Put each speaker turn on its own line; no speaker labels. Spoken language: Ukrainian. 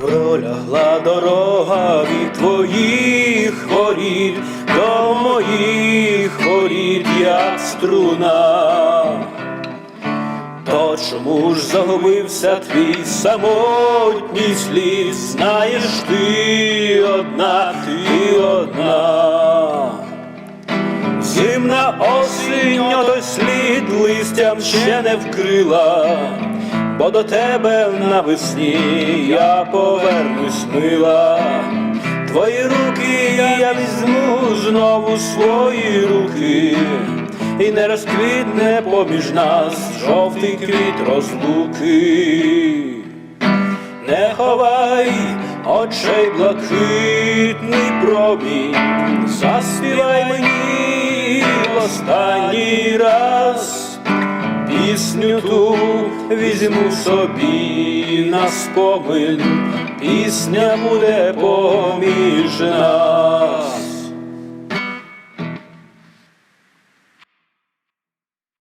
Пролягла дорога від твоїх воріт до моїх воріт, як струна. То чому ж загубився твій самотній слід? Знаєш ти одна, ти одна. Зимна осінь той слід листям ще не вкрила, бо до тебе навесні я повернусь мила. Твої руки я візьму знову свої руки, і не розквітне поміж нас жовтий квіт розлуки. Не ховай очей блакитний промінь, заспівай мені останній раз. Пісню ту візьму собі на спомин, пісня буде поміж нас.